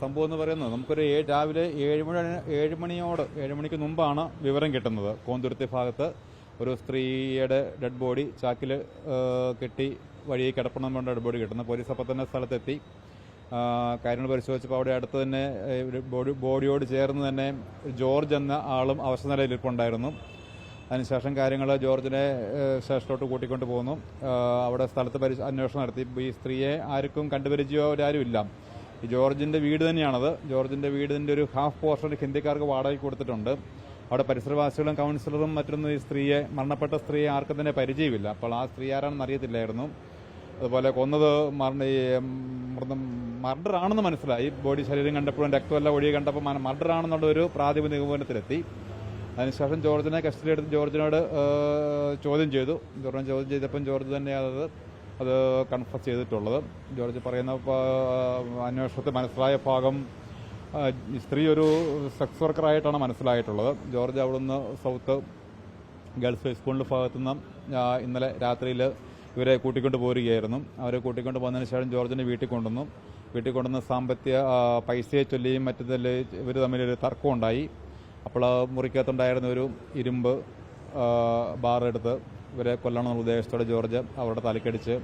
സംഭവം എന്ന് പറയുന്നത് നമുക്കൊരു രാവിലെ ഏഴ് മണി ഏഴ് മണിയോട് ഏഴ് മണിക്ക് മുമ്പാണ് വിവരം കിട്ടുന്നത്. കോന്തുരുത്തി ഭാഗത്ത് ഒരു സ്ത്രീയുടെ ഡെഡ് ബോഡി ചാക്കിൽ കെട്ടി വഴി കിടപ്പണം കൊണ്ട് ഡെഡ് ബോഡി കിട്ടുന്നത്. പോലീസ് അപ്പം തന്നെ സ്ഥലത്തെത്തി. കാര്യങ്ങൾ പരിശോധിച്ചപ്പോൾ അവിടെ അടുത്ത് തന്നെ ബോഡി ബോഡിയോട് ചേർന്ന് തന്നെ ജോർജ് എന്ന ആളും അവസ്ഥ നിലയിൽ ഇരിപ്പുണ്ടായിരുന്നു അതിനുശേഷം കാര്യങ്ങൾ ജോർജിനെ സ്റ്റേഷനിലോട്ട് കൂട്ടിക്കൊണ്ട് പോകുന്നു അവിടെ സ്ഥലത്ത് പരിശ അന്വേഷണം നടത്തി. ഈ സ്ത്രീയെ ആർക്കും കണ്ടുപരിചയോ അവരാരും ഇല്ല ഈ ജോർജിന്റെ വീട് തന്നെയാണത്. ജോർജിന്റെ വീടിന്റെ ഒരു ഹാഫ് പോർഷൻ ഹിന്ദിക്കാർക്ക് വാടകയ്ക്ക് കൊടുത്തിട്ടുണ്ട്. അവിടെ പരിസരവാസികളും കൗൺസിലറും മറ്റൊന്നും ഈ സ്ത്രീയെ മരണപ്പെട്ട സ്ത്രീയെ ആർക്കും തന്നെ പരിചയമില്ല. അപ്പോൾ ആ സ്ത്രീ ആരാണെന്ന് അറിയത്തില്ലായിരുന്നു. അതുപോലെ കൊന്നത് മർഡർ ആണെന്ന് മനസ്സിലായി. ബോഡി ശരീരം കണ്ടപ്പോഴും രക്തമെല്ലാം ഒഴികെ കണ്ടപ്പോൾ മർഡർ ആണെന്നുള്ള ഒരു പ്രാഥമിക നിഗമനത്തിലെത്തി. അതിനുശേഷം ജോർജിനെ കസ്റ്റഡി എടുത്ത് ജോർജിനോട് ചോദ്യം ചെയ്തു. ജോർജിനെ ചോദ്യം ചെയ്തപ്പം ജോർജ് തന്നെ അത് അത് കൺഫസ് ചെയ്തിട്ടുള്ളത്. ജോർജ് പറയുന്ന അന്വേഷണത്തെ മനസ്സിലായ ഭാഗം സ്ത്രീ ഒരു സെക്സ് വർക്കറായിട്ടാണ് മനസ്സിലായിട്ടുള്ളത്. ജോർജ് അവിടുന്ന് സൗത്ത് ഗേൾസ് ഹൈസ്കൂളിന്റെ ഭാഗത്തുനിന്ന് നിന്ന് ഇന്നലെ രാത്രിയിൽ ഇവരെ കൂട്ടിക്കൊണ്ട് പോരുകയായിരുന്നു. അവരെ കൂട്ടിക്കൊണ്ട് പോകുന്നതിന് ശേഷം ജോർജിനെ വീട്ടിൽ കൊണ്ടുവന്നു. വീട്ടിൽ കൊണ്ടുവന്ന് സാമ്പത്തിക പൈസയെ ചൊല്ലിയും മറ്റതിൽ ഇവർ തമ്മിലൊരു തർക്കമുണ്ടായി. അപ്പോൾ മുറിക്കകത്തുണ്ടായിരുന്ന ഒരു ഇരുമ്പ് ബാറെടുത്ത് ഇവരെ കൊല്ലണമെന്നുള്ള ഉദ്ദേശത്തോടെ ജോർജ് അവരുടെ തലക്കടിച്ച്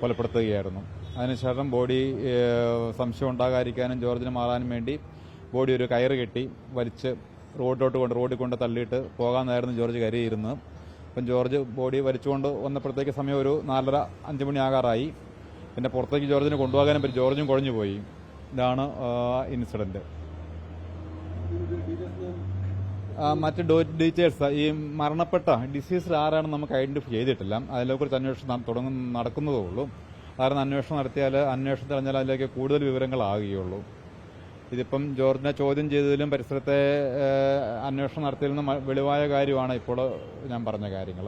കൊലപ്പെടുത്തുകയായിരുന്നു. അതിനുശേഷം ബോഡി സംശയം ഉണ്ടാകാതിരിക്കാനും ജോർജിന് മാറാനും വേണ്ടി ബോഡി ഒരു കയറ് കെട്ടി വലിച്ച് റോഡിലോട്ട് കൊണ്ട് റോഡിൽ കൊണ്ട് തള്ളിയിട്ട് പോകാമെന്നായിരുന്നു ജോർജ് കരുതിയിരുന്നത് അപ്പം ജോർജ് ബോഡി വലിച്ചുകൊണ്ട് വന്നപ്പോഴത്തേക്ക് സമയം ഒരു നാലര അഞ്ച് മണി ആകാറായി പിന്നെ പുറത്തേക്ക് ജോർജിനെ കൊണ്ടുപോകാനും പറ്റി ജോർജും കുഴഞ്ഞു പോയി ഇതാണ് ഇൻസിഡന്റ്. മറ്റ് ഡീറ്റെയിൽസ് ഈ മരണപ്പെട്ട ഡിസീസ് ആരാണെന്ന് നമുക്ക് ഐഡന്റിഫൈ ചെയ്തിട്ടില്ല. അതിനെക്കുറിച്ച് അന്വേഷണം തുടങ്ങുന്ന നടക്കുന്നതേ ഉള്ളൂ. കാരണം അന്വേഷണം നടത്തിയാൽ അന്വേഷണം തെളിഞ്ഞാൽ അതിലേക്ക് കൂടുതൽ വിവരങ്ങളാകുകയുള്ളൂ ഇതിപ്പം ജോർജിനെ ചോദ്യം ചെയ്തതിലും പരിസരത്തെ അന്വേഷണം നടത്തിയതിലും വെളിവായ കാര്യമാണ് ഇപ്പോൾ ഞാൻ പറഞ്ഞ കാര്യങ്ങൾ.